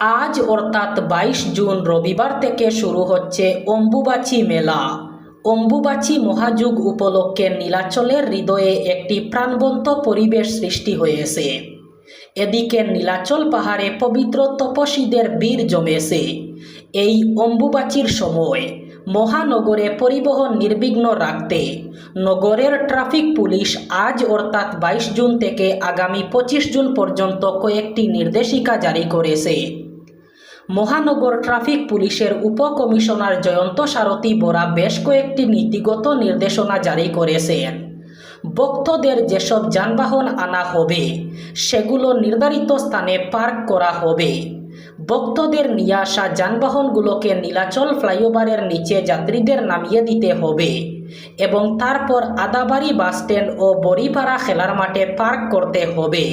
আজ অর্থাৎ বাইশ জুন রবিবার থেকে শুরু হচ্ছে অম্বুবাচী মেলা। অম্বুবাচী মহাযুগ উপলক্ষে নীলাচলের হৃদয়ে একটি প্রাণবন্ত পরিবেশ সৃষ্টি হয়েছে। এদিকে নীলাচল পাহাড়ে পবিত্র তপসীদের বীর জমেছে। এই অম্বুবাচীর সময় মহানগরে পরিবহন নির্বিঘ্ন রাখতে নগরের ট্রাফিক পুলিশ আজ অর্থাৎ বাইশ জুন থেকে আগামী পঁচিশ জুন পর্যন্ত কয়েকটি নির্দেশিকা জারি করেছে। মহানগর ট্রাফিক পুলিশের উপকমিশনার জয়ন্ত সারথী বরা বেশ কয়েকটি নীতিগত নির্দেশনা জারি করেছেন ভক্তদের যেসব যানবাহন আনা হবে, সেগুলো নির্ধারিত স্থানে পার্ক করা হবে। ভক্তদের নিয়ে আসা যানবাহনগুলোকে নীলাচল ফ্লাইওভারের নিচে যাত্রীদের নামিয়ে দিতে হবে এবং তারপর আদাবাড়ি বাসস্ট্যান্ড ও বড়িপাড়া খেলার মাঠে পার্ক করতে হবে।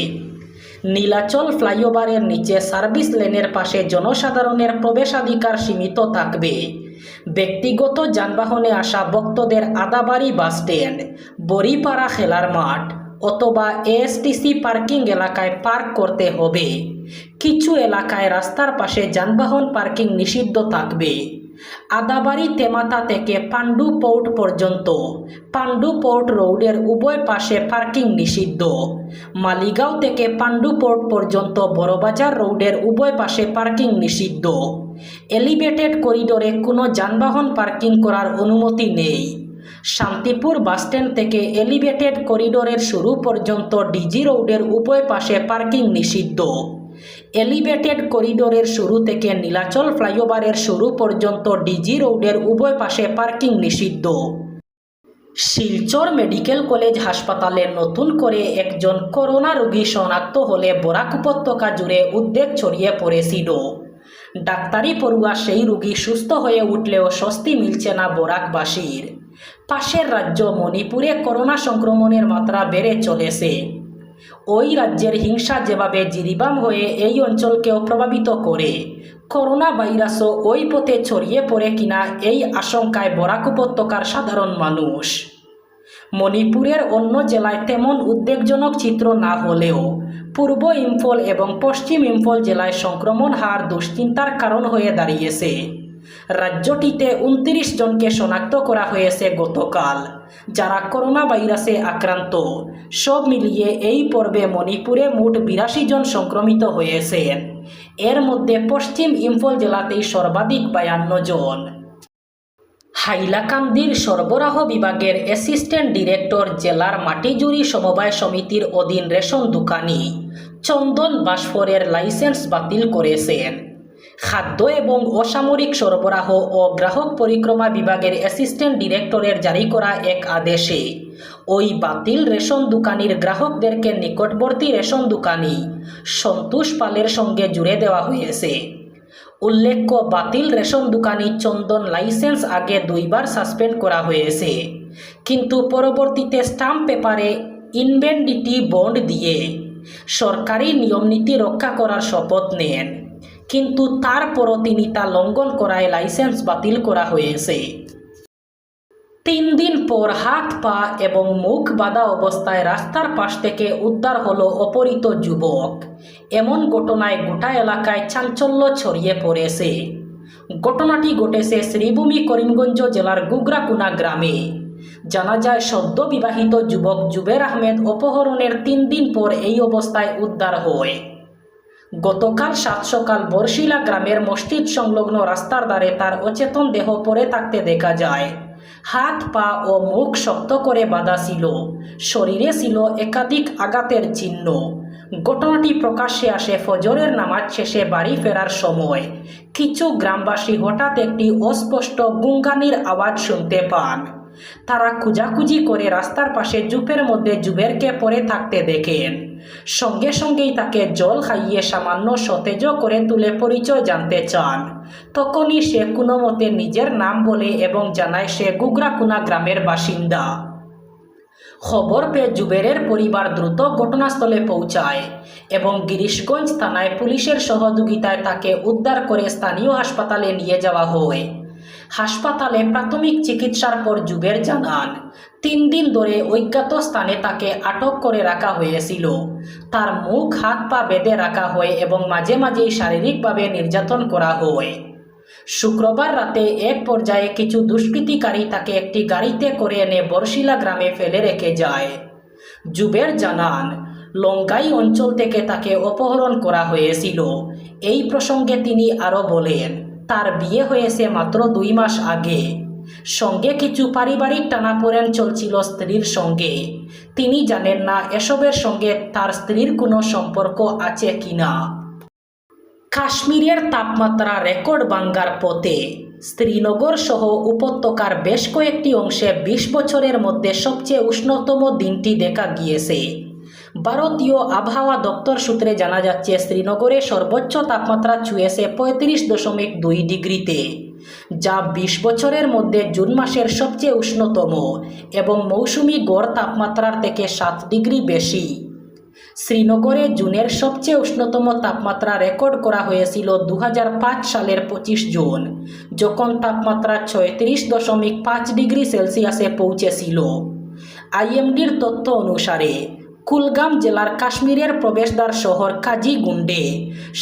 নীলাচল ফ্লাইওভারের নিচে সার্ভিস লেনের পাশে জনসাধারণের প্রবেশাধিকার সীমিত থাকবে। ব্যক্তিগত যানবাহনে আসা ভক্তদের আদাবাড়ি বাসস্ট্যান্ড বড়িপাড়া খেলার মাঠ অথবা এএসটিসি পার্কিং এলাকায় পার্ক করতে হবে। কিছু এলাকায় রাস্তার পাশে যানবাহন পার্কিং নিষিদ্ধ থাকবে। আদাবাড়ি তেমাতা থেকে পাণ্ডু পোর্ট পর্যন্ত। পাণ্ডু পোর্ট রোডের উভয় পাশে পার্কিং নিষিদ্ধ। মালিগাঁও থেকে পাণ্ডু পোর্ট পর্যন্ত বড়বাজার রোডের উভয় পাশে পার্কিং নিষিদ্ধ। এলিভেটেড করিডোরে কোনো যানবাহন পার্কিং করার অনুমতি নেই। শান্তিপুর বাসস্ট্যান্ড থেকে এলিভেটেড করিডোরের শুরু পর্যন্ত ডিজি রোডের উভয় পাশে পার্কিং নিষিদ্ধ। এলিভেটেড করিডোরের শুরু থেকে নীলাচল ফ্লাইওভারের শুরু পর্যন্ত ডিজি রোডের উভয় পাশে পার্কিং নিষিদ্ধ। শিলচর মেডিকেল কলেজ হাসপাতালে নতুন করে একজন করোনা রোগী শনাক্ত হলে বরাক উপত্যকা জুড়ে উদ্বেগ ছড়িয়ে পড়েছিল ডাক্তারি পড়ুয়া সেই রোগী সুস্থ হয়ে উঠলেও স্বস্তি মিলছে না বরাকবাসীর। পাশের রাজ্য মণিপুরে করোনা সংক্রমণের মাত্রা বেড়ে চলেছে। ওই রাজ্যের হিংসা যেভাবে জিরিবাম হয়ে এই অঞ্চলকেও প্রভাবিত করে করোনা ভাইরাসও ওই পথে ছড়িয়ে পড়ে কিনা এই আশঙ্কায় বরাক উপত্যকার সাধারণ মানুষ। মণিপুরের অন্য জেলায় তেমন উদ্বেগজনক চিত্র না হলেও, পূর্ব ইম্ফল এবং পশ্চিম ইম্ফল জেলায় সংক্রমণ হার দুশ্চিন্তার কারণ হয়ে দাঁড়িয়েছে। রাজ্যটিতে উনত্রিশ জনকে শনাক্ত করা হয়েছে গতকাল, যারা করোনা ভাইরাসে আক্রান্ত। সব মিলিয়ে এই পর্বে মণিপুরে মোট বিরাশি জন সংক্রমিত হয়েছেন এর মধ্যে পশ্চিম ইম্ফল জেলাতেই সর্বাধিক বায়ান্ন জন। হাইলাকান্দির সরবরাহ বিভাগের অ্যাসিস্ট্যান্ট ডিরেক্টর জেলার মাটিজুরি সমবায় সমিতির অধীন রেশন দোকানি চন্দন বাসফরের লাইসেন্স বাতিল করেছেন। খাদ্য এবং অসামরিক সরবরাহ ও গ্রাহক পরিক্রমা বিভাগের অ্যাসিস্ট্যান্ট ডিরেক্টরের জারি করা এক আদেশে, ওই বাতিল রেশন দোকানির গ্রাহকদেরকে নিকটবর্তী রেশন দোকানি সন্তোষ পালের সঙ্গে জুড়ে দেওয়া হয়েছে। উল্লেখ্য, বাতিল রেশন দোকানি চন্দন লাইসেন্স আগে দুইবার সাসপেন্ড করা হয়েছে, কিন্তু পরবর্তীতে স্টাম্প পেপারে ইনভেন্ডিটি বন্ড দিয়ে সরকারি নিয়মনীতি রক্ষা করার শপথ নেন। কিন্তু তারপরও তিনি তা লঙ্ঘন করায় লাইসেন্স বাতিল করা হয়েছে। তিন দিন পর হাত, পা এবং মুখ বাঁধা অবস্থায় রাস্তার পাশ থেকে উদ্ধার হলো অপহৃত যুবক। এমন ঘটনায় গোটা এলাকায় চাঞ্চল্য ছড়িয়ে পড়েছে। ঘটনাটি ঘটেছে শ্রীভূমি করিমগঞ্জ জেলার গুগরাকুনা গ্রামে। জানা যায় সদ্য বিবাহিত যুবক জুবের আহমেদ অপহরণের তিন দিন পর এই অবস্থায় উদ্ধার হয়। গতকাল সাত সকাল বর্ষিলা গ্রামের মসজিদ সংলগ্ন রাস্তার ধারে তার অচেতন দেহ পড়ে থাকতে দেখা যায়। হাত, পা ও মুখ শক্ত করে বাঁধা ছিল। শরীরে ছিল একাধিক আঘাতের চিহ্ন। ঘটনাটি প্রকাশ্যে আসে ফজরের নামাজ শেষে বাড়ি ফেরার সময়। কিছু গ্রামবাসী হঠাৎ একটি অস্পষ্ট গুঙ্গানির আওয়াজ শুনতে পান। তারা খুঁজাখুঁজি করে রাস্তার পাশে জুপের মধ্যে জুবেরকে পড়ে থাকতে দেখেন। সঙ্গে সঙ্গেই তাকে জল খাইয়ে সামান্য সতেজ করে তুলে পরিচয় জানতে চান। তখনই সে কোনো মতে নিজের নাম বলে এবং জানায় সে গুগরাকুনা গ্রামের বাসিন্দা। খবর পেয়ে জুবেরের পরিবার দ্রুত ঘটনাস্থলে পৌঁছায় এবং গিরিশগঞ্জ থানায় পুলিশের সহযোগিতায় তাকে উদ্ধার করে স্থানীয় হাসপাতালে নিয়ে যাওয়া হয়। হাসপাতালে প্রাথমিক চিকিৎসার পর জুবের জানান। তিন দিন ধরে অজ্ঞাত স্থানে তাকে আটক করে রাখা হয়েছিল। তার মুখ, হাত পা বেঁধে রাখা হয় এবং মাঝে মাঝেই শারীরিকভাবে নির্যাতন করা হয়। শুক্রবার রাতে এক পর্যায়ে কিছু দুষ্কৃতিকারী তাকে একটি গাড়িতে করে এনে বরশিলা গ্রামে ফেলে রেখে যায়। জুবের জানান, লঙ্কাই অঞ্চল থেকে তাকে অপহরণ করা হয়েছিল। এই প্রসঙ্গে তিনি আরও বলেন তার বিয়ে হয়েছে মাত্র দুই মাস আগে। সঙ্গে কিছু পারিবারিক টানাপোড়েন চলছিল স্ত্রীর সঙ্গে। তিনি জানেন না এসবের সঙ্গে তার স্ত্রীর কোনো সম্পর্ক আছে কিনা। কাশ্মীরের তাপমাত্রা রেকর্ড ভাঙ্গার পথে শ্রীনগর সহ উপত্যকার বেশ কয়েকটি অংশে বিশ বছরের মধ্যে সবচেয়ে উষ্ণতম দিনটি দেখা গিয়েছে। ভারতীয় আবহাওয়া দপ্তর সূত্রে জানা যাচ্ছে, শ্রীনগরে সর্বোচ্চ তাপমাত্রা ছুঁয়েছে পঁয়ত্রিশ দশমিক দুই ডিগ্রিতে, যা বিশ বছরের মধ্যে জুন মাসের সবচেয়ে উষ্ণতম এবং মৌসুমি গড় তাপমাত্রার থেকে সাত ডিগ্রি বেশি। শ্রীনগরে জুনের সবচেয়ে উষ্ণতম তাপমাত্রা রেকর্ড করা হয়েছিল দু হাজার পাঁচ সালের পঁচিশ জুন, যখন তাপমাত্রা ছয়ত্রিশ দশমিক পাঁচ ডিগ্রি সেলসিয়াসে পৌঁছেছিল। আইএমডির তথ্য অনুসারে কুলগাম জেলার কাশ্মীরের প্রবেশদ্বার শহর কাজিগুন্ডে।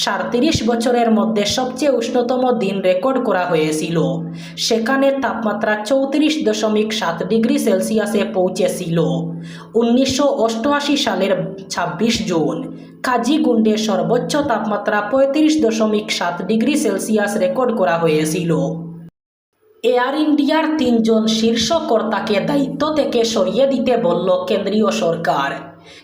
সাঁত্রিশ বছরের মধ্যে সবচেয়ে উষ্ণতম দিন রেকর্ড করা হয়েছিল। সেখানে তাপমাত্রা চৌত্রিশ দশমিক সাত ডিগ্রি সেলসিয়াসে পৌঁছেছিল। উনিশশো অষ্টআশি সালের ছাব্বিশ জুন, কাজিগুন্ডে সর্বোচ্চ তাপমাত্রা পঁয়ত্রিশ দশমিক সাত ডিগ্রি সেলসিয়াস রেকর্ড করা হয়েছিল। এয়ার ইন্ডিয়ার তিনজন শীর্ষ কর্তাকে দায়িত্ব থেকে সরিয়ে দিতে বলল কেন্দ্রীয় সরকার।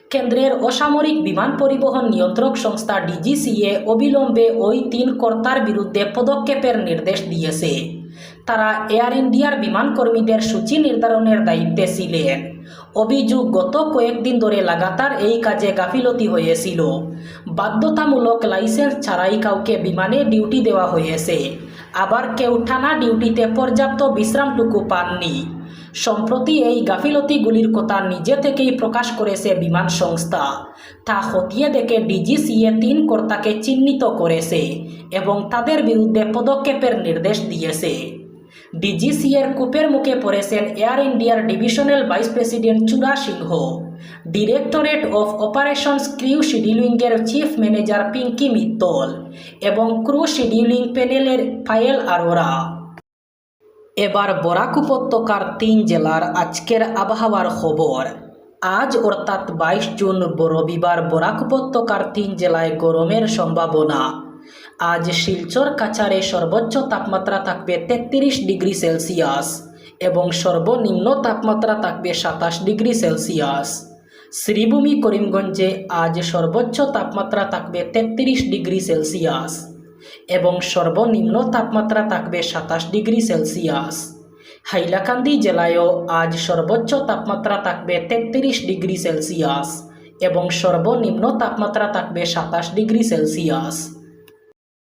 কেন্দ্রের অসামরিক বিমান পরিবহন নিয়ন্ত্রক সংস্থা ডিজিসিএ অবিলম্বে ওই তিন কর্তার বিরুদ্ধে পদক্ষেপের নির্দেশ দিয়েছে। তারা এয়ার ইন্ডিয়ার বিমান কর্মীদের সূচি নির্ধারণের দায়িত্বে ছিলেন। অভিযোগ গত কয়েকদিন ধরে লাগাতার এই কাজে গাফিলতি হয়েছিল। বাধ্যতামূলক লাইসেন্স ছাড়াই কাউকে বিমানে ডিউটি দেওয়া হয়েছে। আবার কেউ টানা ডিউটিতে পর্যাপ্ত বিশ্রামটুকু পাননি। সম্প্রতি এই গাফিলতিগুলির কথা নিজে থেকেই প্রকাশ করেছে বিমান সংস্থা। তা খতিয়ে দেখে ডিজিসিএ তিন কর্তাকে চিহ্নিত করেছে এবং তাদের বিরুদ্ধে পদক্ষেপের নির্দেশ দিয়েছে। ডিজিসিএর কূপের মুখে পড়েছেন এয়ার ইন্ডিয়ার divisional vice president Chura Singh. Directorate of operations crew শিডিউলিংয়ের chief manager Pinki Mittal এবং ক্রু শিডিউলিং প্যানেলের ফায়েল আরোরা। এবার বরাক উপত্যকার তিন জেলার আজকের আবহাওয়ার খবর। আজ অর্থাৎ বাইশ জুন রবিবার বরাক উপত্যকার তিন জেলায় গরমের সম্ভাবনা। আজ শিলচর কাছারে সর্বোচ্চ তাপমাত্রা থাকবে তেত্রিশ ডিগ্রি সেলসিয়াস এবং সর্বনিম্ন তাপমাত্রা থাকবে সাতাশ ডিগ্রি সেলসিয়াস। শ্রীভূমি, করিমগঞ্জে আজ সর্বোচ্চ তাপমাত্রা থাকবে তেত্রিশ ডিগ্রি সেলসিয়াস। এবং সর্বনিম্ন তাপমাত্রা থাকবে সাতাশ ডিগ্রি সেলসিয়াস। হাইলাকান্দি জেলায়ও আজ সর্বোচ্চ তাপমাত্রা থাকবে তেত্রিশ ডিগ্রি সেলসিয়াস এবং সর্বনিম্ন তাপমাত্রা থাকবে সাতাশ ডিগ্রি সেলসিয়াস।